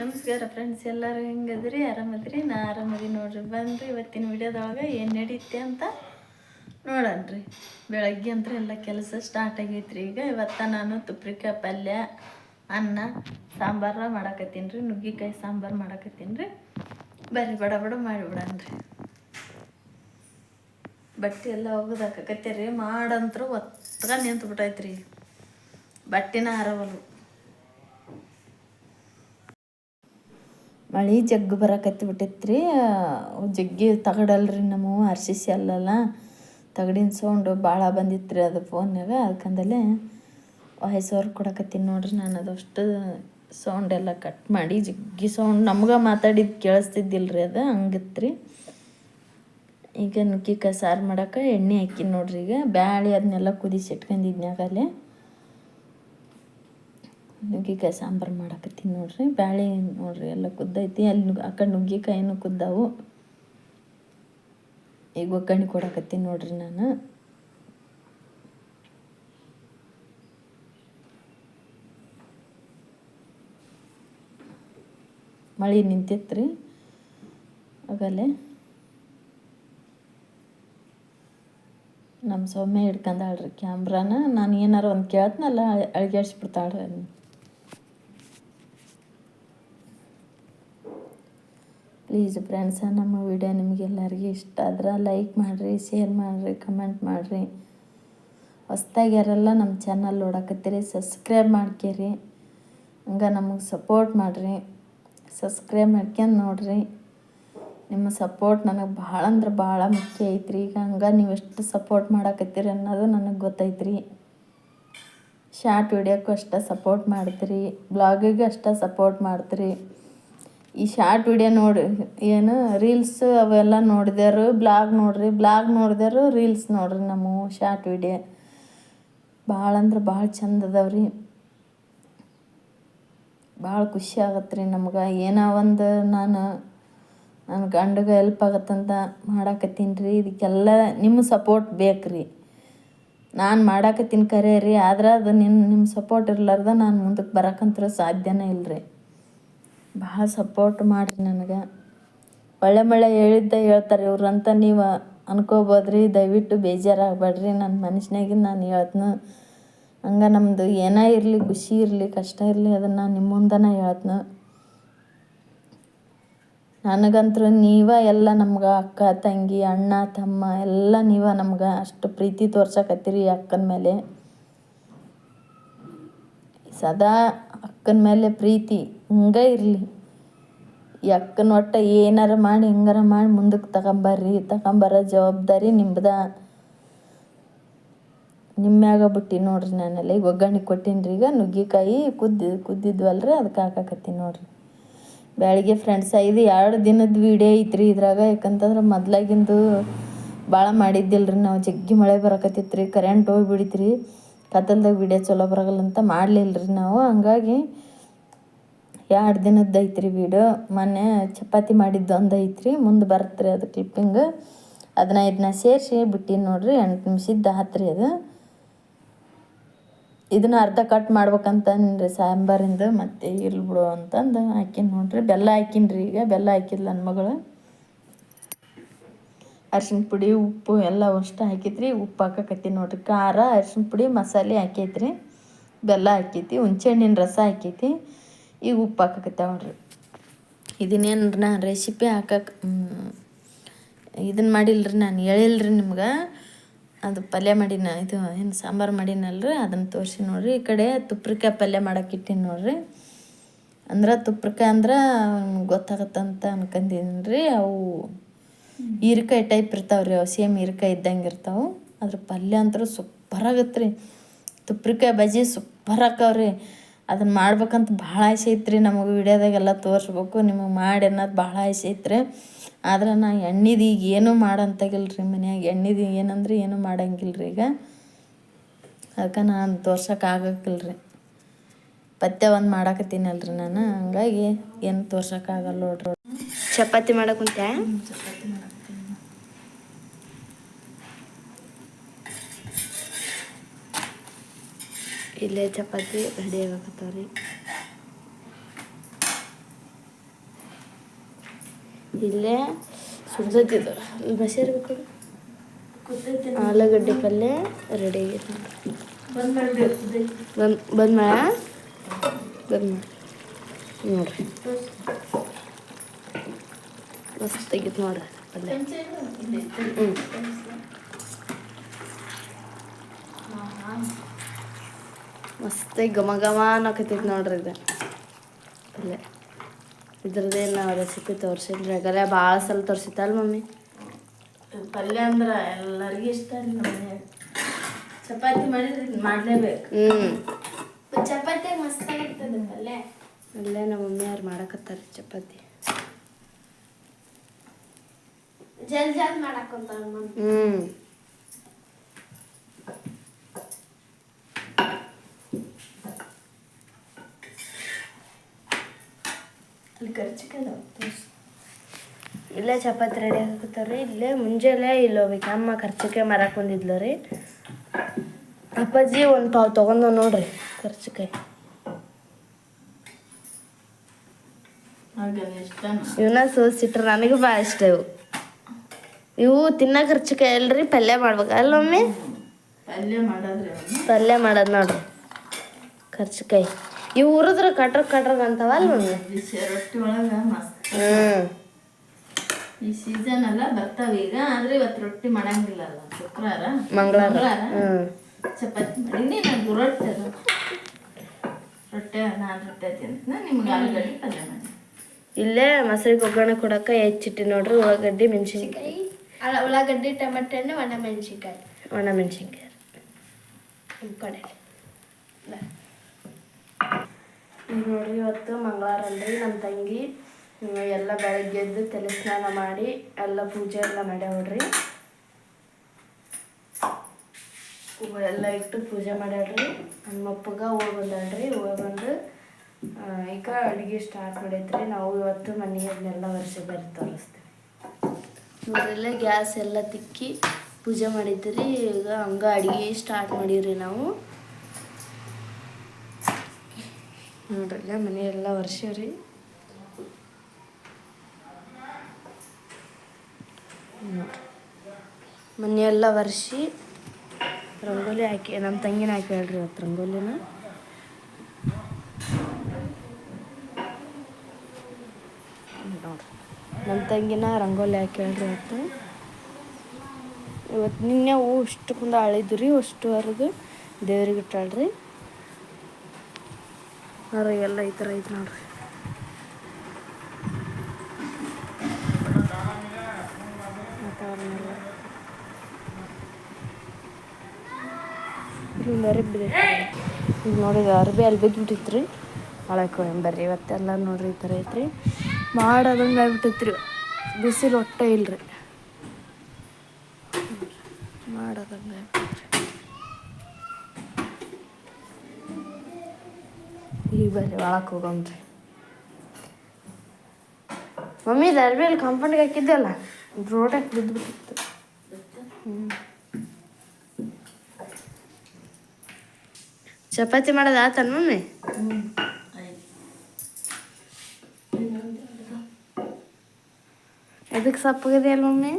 ನಮಸ್ಕಾರ ಫ್ರೆಂಡ್ಸ್ ಎಲ್ಲರೂ ಹೆಂಗದ್ರಿ ಆರಾಮದ್ರಿ ನಾ ಆರಾಮದಿ ನೋಡ್ರಿ. ಬಂದ್ರಿ ಇವತ್ತಿನ ವಿಡಿಯೋದೊಳಗೆ ಏನು ನಡೀತೆ ಅಂತ ನೋಡನ್ರಿ ಬೆಳಗ್ಗೆ ಅಂದ್ರೆ ಎಲ್ಲ ಕೆಲಸ ಸ್ಟಾರ್ಟ್ ಆಗೈತ್ರಿ ಈಗ. ಇವತ್ತ ನಾನು ತುಪ್ರಿಕಾಯಿ ಪಲ್ಯ, ಅನ್ನ, ಸಾಂಬಾರ ಮಾಡಾಕತ್ತೀನಿ ರೀ. ನುಗ್ಗಿಕಾಯಿ ಸಾಂಬಾರು ಮಾಡಾಕತ್ತೀನಿ ರೀ. ಬರ್ರಿ, ಬಡ ಬಡ ಮಾಡಿಬಿಡನ್ರಿ ಬಟ್ಟೆ ಎಲ್ಲ ಒಗದಾಕತ್ತೀರಿ ಮಾಡಂತರೂ ಒತ್ತಗ ನಿಂತು ಬಿಟ್ಟೈತ್ರಿ ಬಟ್ಟೆನ ಮಳೆ ಜಗ್ಗು ಬರಕತ್ತಿ ಬಿಟ್ಟೈತ್ರಿ. ಜಗ್ಗಿ ತಗಡಲ್ರಿ ನಮ್ಮವು ಆರ್ ಸಿ ಸಿ ಅಲ್ಲಲ್ಲ. ತಗಡಿನ ಸೌಂಡು ಭಾಳ ಬಂದಿತ್ತು ರೀ ಅದು ಫೋನ್ಯಾಗ ಅದಕ್ಕಂದಲೇ ವಾಯ್ಸ್ ಓವರ್ ಕೊಡಕತ್ತೀನಿ ನೋಡ್ರಿ ನಾನು. ಅದಷ್ಟು ಸೌಂಡ್ ಎಲ್ಲ ಕಟ್ ಮಾಡಿ ಜಗ್ಗಿ ಸೌಂಡ್ ನಮ್ಗೆ ಮಾತಾಡಿದ್ದು ಕೇಳಿಸ್ತಿದ್ದಿಲ್ಲ ರೀ ಅದು. ಹಂಗಿತ್ತು ರೀ ಈಗ ನುಗ್ಗಿಕಾಯಿ ಸಾರು ಮಾಡೋಕೆ ಎಣ್ಣೆ ಹಾಕಿನಿ ನೋಡ್ರಿ ಈಗ. ಬ್ಯಾಳಿ ಅದನ್ನೆಲ್ಲ ಕುದಿಸಿ ಇಟ್ಕೊಂಡಿದ್ನ್ಯಾಗಲೇ ನುಗ್ಗಿಕಾಯಿ ಸಾಂಬಾರು ಮಾಡಾಕತ್ತೀನಿ ನೋಡ್ರಿ. ಬ್ಯಾಳೆ ನೋಡ್ರಿ ಎಲ್ಲ ಕುದ್ದೈತಿ. ಅಲ್ಲಿ ಆ ಕಡೆ ನುಗ್ಗಿಕಾಯಿನೂ ಕುದ್ದಾವು. ಈಗ ಒಗ್ಗರಣೆ ಕೊಡಾಕತ್ತೀನಿ ನೋಡ್ರಿ ನಾನು. ಮಳೆ ನಿಂತಿತ್ರಿ ಆಗಲೇ. ನಮ್ಮ ಸೌಮ್ಯ ಹಿಡ್ಕೊಂಡಾಳ್ರಿ ಕ್ಯಾಮ್ರಾನ. ನಾನು ಏನಾರು ಒಂದು ಕೇಳ್ತನಲ್ಲ ಅಳ್ಗ್ಯಾಡ್ಸ್ಬಿಡ್ತಾಳ್ರಿ ಅದನ್ನ. ಪ್ಲೀಸ್ ಫ್ರೆಂಡ್ಸ ನಮ್ಮ ವಿಡಿಯೋ ನಿಮಗೆಲ್ಲರಿಗೂ ಇಷ್ಟ ಆದ್ರೆ ಲೈಕ್ ಮಾಡಿರಿ ಶೇರ್ ಮಾಡಿರಿ ಕಮೆಂಟ್ ಮಾಡಿರಿ. ಹೊಸ್ದಾಗಿ ಯಾರೆಲ್ಲ ನಮ್ಮ ಚಾನಲ್ ನೋಡಕತ್ತೀರಿ ಸಬ್ಸ್ಕ್ರೈಬ್ ಮಾಡ್ಕೇರಿ. ಹಂಗೆ ನಮಗೆ ಸಪೋರ್ಟ್ ಮಾಡಿರಿ. ಸಬ್ಸ್ಕ್ರೈಬ್ ಮಾಡ್ಕೊಂಡು ನೋಡ್ರಿ. ನಿಮ್ಮ ಸಪೋರ್ಟ್ ನನಗೆ ಭಾಳ ಅಂದ್ರೆ ಭಾಳ ಮುಖ್ಯ ಐತ್ರಿ. ಈಗ ಹಂಗೆ ನೀವು ಎಷ್ಟು ಸಪೋರ್ಟ್ ಮಾಡಕತ್ತೀರಿ ಅನ್ನೋದು ನನಗೆ ಗೊತ್ತೈತ್ರಿ. ಶಾರ್ಟ್ ವಿಡಿಯೋಕ್ಕೂ ಅಷ್ಟೇ ಸಪೋರ್ಟ್ ಮಾಡ್ತೀರಿ. ಬ್ಲಾಗಿಗೂ ಅಷ್ಟೇ ಸಪೋರ್ಟ್ ಮಾಡ್ತೀರಿ. ಈ ಶಾರ್ಟ್ ವಿಡಿಯೋ ನೋಡಿ, ಏನು ರೀಲ್ಸ್ ಅವೆಲ್ಲ ನೋಡಿದ್ಯಾರು? ಬ್ಲಾಗ್ ನೋಡ್ರಿ ಬ್ಲಾಗ್ ನೋಡಿದ್ಯಾರು? ರೀಲ್ಸ್ ನೋಡ್ರಿ ನಮ್ಮ ಶಾರ್ಟ್ ವಿಡಿಯೋ ಭಾಳ ಅಂದ್ರೆ ಭಾಳ ಚಂದ ಅದಾವ್ರಿ. ಭಾಳ ಖುಷಿ ಆಗತ್ತೆ ನಮ್ಗೆ. ಏನೋ ಒಂದು ನಾನು ನನ್ನ ಗಂಡಗೆ ಹೆಲ್ಪ್ ಆಗತ್ತಂತ ಮಾಡಾಕತ್ತೀನಿ ರೀ ಇದಕ್ಕೆಲ್ಲ ನಿಮ್ಮ ಸಪೋರ್ಟ್ ಬೇಕು ರೀ ನಾನು ಮಾಡಾಕತ್ತೀನಿ ಕರೆ ರೀ ಆದ್ರೆ ಅದು ನಿಮ್ಮ ನಿಮ್ಮ ಸಪೋರ್ಟ್ ಇರ್ಲಾರ್ದ ನಾನು ಮುಂದಕ್ಕೆ ಬರೋಕ್ಕಂತೂ ಸಾಧ್ಯನೇ ಇಲ್ಲ ರೀ ಭಾಳ ಸಪೋರ್ಟ್ ಮಾಡಿರಿ ನನಗೆ. ಒಳ್ಳೆ ಮಳೆ ಹೇಳಿದ್ದೆ ಹೇಳ್ತಾರೆ ಇವ್ರಂತ ಅಂತ ನೀವು ಅನ್ಕೋಬೋದ್ರಿ, ದಯವಿಟ್ಟು ಬೇಜಾರಾಗಬೇಡ್ರಿ ನನ್ನ ಮನುಷ್ಯನಾಗಿ ನಾನು ಹೇಳ್ತನು. ಹಂಗೆ ನಮ್ಮದು ಏನೇ ಇರಲಿ, ಖುಷಿ ಇರಲಿ, ಕಷ್ಟ ಇರಲಿ ಅದನ್ನು ನಿಮ್ಮ ಮುಂದನ ಹೇಳ್ತೀನಿ. ನನಗಂತೂ ನೀವ ಎಲ್ಲ ನಮ್ಗೆ ಅಕ್ಕ, ತಂಗಿ, ಅಣ್ಣ, ತಮ್ಮ ಎಲ್ಲ ನೀವ ನಮ್ಗೆ ಅಷ್ಟು ಪ್ರೀತಿ ತೋರ್ಸಕತ್ತೀರಿ ಅಕ್ಕನ ಮೇಲೆ. ಸದಾ ಅಕ್ಕನ ಮೇಲೆ ಪ್ರೀತಿ. ಹಿಂಗೆ ಇರಲಿ. ಈ ಅಕ್ಕನ ಒಟ್ಟು ಏನಾರ ಮಾಡಿ ಹೆಂಗಾರ ಮಾಡಿ ಮುಂದಕ್ಕೆ ತಗೊಂಬರ್ರಿ, ತಗೊಂಬರ ಜವಾಬ್ದಾರಿ ನಿಮ್ದ. ನಿಮ್ಮ್ಯಾಗ ಬಿಟ್ಟು ನೋಡ್ರಿ ನಾನೆಲ್ಲ ಈಗ ಒಗ್ಗರಣೆ ಕೊಟ್ಟೀನಿ ರೀ ಈಗ, ನುಗ್ಗಿಕಾಯಿ ಕುದ್ದಿ, ಕುದ್ದಿದ್ವಲ್ರಿ ಅದಕ್ಕೆ ಹಾಕಾಕತ್ತೀನಿ ನೋಡ್ರಿ. ಬೆಳಗ್ಗೆ ಫ್ರೆಂಡ್ಸ ಇದು ಎರಡು ದಿನದ ವೀಡಿಯೋ ಐತ್ರಿ ಇದ್ರಾಗ. ಯಾಕಂತಂದ್ರೆ ಮೊದ್ಲಾಗಿಂದು ಭಾಳ ಮಾಡಿದ್ದಿಲ್ಲ ರೀ ನಾವು ಜಗ್ಗಿ ಮಳೆ ಬರಕತ್ತಿತ್ತು ರೀ ಕರೆಂಟ್ ಹೋಗಿಬಿಡಿತ್ರಿ. ಕತ್ತಲ್ದಾಗ ವೀಡಿಯೋ ಚಲೋ ಬರಗಲ್ಲ ಅಂತ ಮಾಡಲಿಲ್ಲ ರೀ ನಾವು. ಹಂಗಾಗಿ ಎರಡು ದಿನದ್ದು ಐತ್ರಿ ವೀಡಿಯೋ ಮೊನ್ನೆ ಚಪಾತಿ ಮಾಡಿದ್ದು ಒಂದು ಐತ್ರಿ, ಮುಂದೆ ಬರುತ್ತೆ ರೀ ಅದು ಕ್ಲಿಪ್ಪಿಂಗ್ ಅದನ್ನ ಇದನ್ನ ಸೇರಿಸಿ ಬಿಟ್ಟಿನಿ ನೋಡ್ರಿ, ಎಂಟು ನಿಮಿಷದ್ದು ಆತ್ರಿ ಅದು. ಇದನ್ನ ಅರ್ಧ ಕಟ್ ಮಾಡ್ಬೇಕಂತಂದ್ರಿ ಸಾಂಬಾರಿಂದ ಮತ್ತೆ ಇರ್ಲಿ ಬಿಡು ಅಂತಂದು ಹಾಕಿನಿ ನೋಡ್ರಿ. ಬೆಲ್ಲ ಹಾಕಿನ್ರಿ ಈಗ, ಬೆಲ್ಲ ಹಾಕಿದ್ಲ ನನ್ನ ಮಗಳು. ಅರ್ಶಿಣ ಪುಡಿ, ಉಪ್ಪು ಎಲ್ಲ ಅಷ್ಟು ಹಾಕಿತ್ರಿ ಉಪ್ಪು ಹಾಕಕತ್ತೀನಿ ನೋಡ್ರಿ. ಖಾರ, ಅರ್ಶಿಣ ಪುಡಿ, ಮಸಾಲೆ ಹಾಕೈತ್ರಿ. ಬೆಲ್ಲ ಹಾಕೈತಿ, ಹುಣ್ಸೆಹಣ್ಣಿನ ರಸ ಹಾಕೈತಿ. ಈಗ ಉಪ್ಪು ಹಾಕಕತ್ತೆ ನೋಡ್ರಿ. ಇದನ್ನೇನು ನಾ ರೆಸಿಪಿ ಹಾಕಕ್ಕೆ ಇದನ್ನು ಮಾಡಿಲ್ರಿ ನಾನು ಹೇಳಿಲ್ರಿ ನಿಮ್ಗೆ. ಅದು ಪಲ್ಯ ಮಾಡಿನ, ಇದು ಏನು ಸಾಂಬಾರು ಮಾಡಿನಲ್ರಿ ಅದನ್ನು ತೋರಿಸಿ ನೋಡ್ರಿ. ಈ ಕಡೆ ತುಪ್ರಿಕಾಯಿ ಪಲ್ಯ ಮಾಡಕ್ಕೆ ಇಟ್ಟಿನಿ ನೋಡ್ರಿ. ಅಂದ್ರೆ ತುಪ್ರಿಕಾಯಿ ಅಂದ್ರೆ ಗೊತ್ತಾಗತ್ತಂತ ಅನ್ಕೊಂಡಿದ್ದೀನಿ ರೀ ಅವು ಹೀರಿಕಾಯಿ ಟೈಪ್ ಇರ್ತಾವೆ ರೀ ಅವು ಸೇಮ್ ಹೀರೆಕಾಯಿ ಇದ್ದಂಗೆ ಇರ್ತಾವೆ. ಅದ್ರ ಪಲ್ಯ ಅಂತೂ ಸೂಪರ್ ಆಗತ್ತೆ ರೀ ತುಪ್ರಿಕಾಯಿ ಬಜ್ಜಿ ಸೂಪರ್ ಆಕಾವ್ರಿ ಅದನ್ನು ಮಾಡ್ಬೇಕಂತ ಭಾಳ ಆಸೆ ಐತ್ರಿ ನಮಗೆ ವಿಡಿಯೋದಾಗೆಲ್ಲ ತೋರಿಸ್ಬೇಕು ನಿಮಗೆ ಮಾಡಿ ಅನ್ನೋದು ಭಾಳ ಆಸೆ ಐತ್ರಿ. ಆದ್ರೆ ನಾ ಎಣ್ಣೆದು ಈಗ ಏನೂ ಮಾಡಂತಾಗಿಲ್ರಿ ರೀ ಮನ್ಯಾಗ ಎಣ್ಣೆದು ಏನಂದ್ರೆ ಏನೂ ಮಾಡಂಗಿಲ್ಲ ರೀ ಈಗ. ಅದಕ್ಕೆ ನಾನು ತೋರ್ಸೋಕೆ ರೀ ಪಥ್ಯ ಒಂದು ಮಾಡಾಕತ್ತೀನಲ್ರಿ ನಾನು ಹಂಗಾಗಿ ಏನು ತೋರ್ಸೋಕ್ಕಾಗಲ್ಲ ನೋಡ್ರಿ. ಚಪಾತಿ ಮಾಡಕ್ ಕುಂತೆ ಇಲ್ಲೇ ಚಪಾತಿ ರೆಡಿ ಆಗಕತ್ತಾವ್ರಿ. ಇಲ್ಲೇ ಸುಡ್ದೈತಿದು ಬಸಿರ್ಬೇಕು ಆಲೂಗಡ್ಡೆ ಪಲ್ಯ ರೆಡಿ ಆಗೈತೆ ಬಂದ್ ಬಂದ್ ಮಾಡ. ಬಂದ್ ಮಾಡಿ. ನೋಡ್ರಿ. ಮಸ್ತ್ ತೆಗಿತ್ ನೋಡ್ರಿ ಪಲ್ಯ. ಹ್ಞೂ ಮಸ್ತಾಗಿ ಘಮ ಘಮ ಅನ್ನಕತ್ತೈತೆ ನೋಡ್ರಿ ಇದು ಅಲ್ಲೇ ಇದ್ರದ್ದೇನು ನಾವು ರೆಸಿಪಿ ತೋರಿಸಿದ್ರಿ ಯಾಕಂದ್ರೆ ಭಾಳ ಸಲ ತೋರಿಸಿತ್ತಲ್ಲ ಮಮ್ಮಿ? ಪಲ್ಯ ಅಂದ್ರೆ ಎಲ್ಲರಿಗೂ ಇಷ್ಟ ರೀ ಚಪಾತಿ ಮಾಡಿದ್ರೆ ಮಾಡಲೇಬೇಕು. ಹ್ಞೂ ಚಪಾತಿ ಮಸ್ತ್ ಆಗಿರ್ತದೆ ಪಲ್ಯ. ಅಲ್ಲೇ ನಮ್ಮ ಮಮ್ಮಿ ಅವ್ರು ಮಾಡಕತ್ತಾರೆ ಚಪಾತಿ. ಜಲ್ ಜಲ್ ಮಾಡಕ್ಕಂತ ಹ್ಞೂ ಖರ್ಚಿಕದ ಇಲ್ಲೇ ಚಪಾತಿ ರೆಡಿ ಹಾಕತ್ತಾರ ಇಲ್ಲೇ ಮುಂಜಾನೆ ಇಲ್ಲಿ ಹೋಗ್ಬೇಕು ಅಮ್ಮ ಖರ್ಚಿಕಾಯಿ ಮರಕ್ಕೆ ಬಂದಿದ್ಲು ರೀ. ಅಪ್ಪಾಜಿ ಒಂದು ಪಾವು ತೊಗೊಂಡು ನೋಡ್ರಿ ಖರ್ಚಿಕಾಯಿ ಇವನ್ನ ಸೋಸಿಟ್ರೆ. ನನಗೆ ಭಾಳ ಇಷ್ಟ ಇವು. ಇವು ತಿನ್ನೋ ಖರ್ಚಿಕಾಯಿ ಅಲ್ರಿ. ಪಲ್ಯ ಮಾಡ್ಬೇಕು ಅಲ್ಲೊಮ್ಮೆ ಪಲ್ಯ ಮಾಡೋದು ನೋಡ್ರಿ ಖರ್ಚಿಕಾಯಿ ಇವು ಉರಿದ್ರೆ ಕಟ್ರ ಕಟ್ರಗ್ ಅಂತವಲ್ಲ ರೊಟ್ಟಿ ಒಳಗ ಮಸ್ತ್. ಹ್ಞೂ ಈ ಸೀಸನ್ ಎಲ್ಲ ಬರ್ತಾವ ಈಗ ಆದ್ರೆ ಇವತ್ತು ರೊಟ್ಟಿ ಮಾಡಂಗಿಲ್ಲ ಅಲ್ಲ. ಶುಕ್ರವಾರ. ಮಂಗಳವಾರ. ಚಪಾತಿ ಮಾಡೀನಿ ನಂಗೆ ರೊಟ್ಟಿ ಅದು? ರೊಟ್ಟೆ ನಾನು ರೊಟ್ಟೆ ತಿಂತೀನಿ ನಿಮ್ಗೆ ಆಲೂಗಡ್ಡೆ ಪಲ್ಯ ಮಾಡಿ. ಇಲ್ಲೇ ಮೊಸರಿಗೆ ಒಗ್ಗರಣೆ ಕೊಡಕ್ಕೆ ಹೆಚ್ಚಿಟ್ಟಿ ನೋಡ್ರಿ ಉಳ್ಳಾಗಡ್ಡಿ ಮೆಣಸಿನ್ಕಾಯಿ. ಉಳ್ಳಾಗಡ್ಡಿ ಟೊಮೆಟೊ ಹಣ್ಣು ಒಣ ಮೆಣಸಿನ್ಕಾಯಿ. ಒಣ ಮೆಣಸಿನ್ಕಾಯಿ. ಕಡೆ ಈಗ ನೋಡ್ರಿ ಇವತ್ತು ಮಂಗಳವಾರ ಅಲ್ರಿ ನಮ್ಮ ತಂಗಿ. ಎಲ್ಲ ಬೆಳಗ್ಗೆ ಎದ್ದು ತಲೆ ಸ್ನಾನ ಮಾಡಿ ಎಲ್ಲ ಪೂಜೆ ಎಲ್ಲ ಮಾಡ್ಯಾವ್ರಿ ಎಲ್ಲ ಇಟ್ಟು ಪೂಜೆ ಮಾಡ್ಯಾಡ್ರಿ ನಮ್ಮ ಅಪ್ಪಗ ಹೋಗಿ ಬಂದಾಳ್ರಿ ಹೋಗಿ ಬಂದು ಈಗ ಅಡುಗೆ ಸ್ಟಾರ್ಟ್ ಮಾಡೈತ್ರಿ. ನಾವು ಇವತ್ತು ಮನೆಯನ್ನೆಲ್ಲ ವರ್ಷ ಬೇರೆ ತೋರಿಸ್ತೀವಿ. ಗ್ಯಾಸ್ ಎಲ್ಲ ತಿಕ್ಕಿ ಪೂಜೆ ಮಾಡಿದ್ರಿ. ಈಗ ಹಂಗ ಅಡುಗೆ ಸ್ಟಾರ್ಟ್ ಮಾಡೀವ್ರಿ ನಾವು. ನೋಡ್ರಲ್ಲ ಮನೆಯೆಲ್ಲ ವರ್ಷ ರೀ. ನೋಡ್ರಿ. ಮನೆಯೆಲ್ಲ ವರ್ಷಿ ರಂಗೋಲಿ ಹಾಕಿ ನಮ್ಮ ತಂಗಿನ ಹಾಕಿ ಹೇಳ್ರಿ ಇವತ್ತು ರಂಗೋಲಿನ. ನೋಡ್ರಿ. ನಮ್ಮ ತಂಗಿನ ರಂಗೋಲಿ ಹಾಕಿ ಹೇಳ್ರಿ ಇವತ್ತು. ಇವತ್ತು ನಿನ್ನೆ ಹೂ ಇಷ್ಟು ಕುಂದ ಅಳಿದ್ರಿ ಅಷ್ಟುವರೆಗೂ ದೇವ್ರಿಗೆ ಇಟ್ಟಾಳ್ರಿ ಹೊರಗೆಲ್ಲ ಈ ಥರ ಐತೆ ನೋಡ್ರಿ. ಹಿಂಗೆ ಈಗ ನೋಡಿ ಅರಬಿ ಅಲ್ಲಿ ಬಿದ್ದುಬಿಟ್ಟಿತ್ತು ರೀ ಒಳಗೆ ಬರ್ರಿ, ಇವತ್ತೆಲ್ಲ ನೋಡ್ರಿ ಈ ಥರ ಐತ್ರಿ. ಮಾಡೋದಂಗೆ ಆಗ್ಬಿಟ್ಟೈತ್ರಿ ಬಿಸಿಲು ಒಟ್ಟೆ ಇಲ್ರಿ ಮಾಡೋದಂಗೆ ಆಗ್ಬಿಟ್ಟೈತ್ರಿ ಈಗ ಬರ್ರಿ ಒಳಕ್ಕೆ ಹೋಗಮ್ರಿ ಮಮ್ಮಿ, ಇದು ಅರ್ಬಿ ಅಲ್ಲಿ ಕಾಂಪೌಂಡ್ಗೆ ಹಾಕಿದ್ದೆಲ್ಲ ರೋಡಾಗ ಬಿದ್ದುಬಿಟ್ಟಿತ್ತು. ಹ್ಞೂ ಚಪಾತಿ ಮಾಡೋದು ಆತನ ಮಮ್ಮಿ? ಎದಕ್ಕೆ ಸಪ್ಪಗಿದೆ ಅಲ್ಲ ಮಮ್ಮಿ?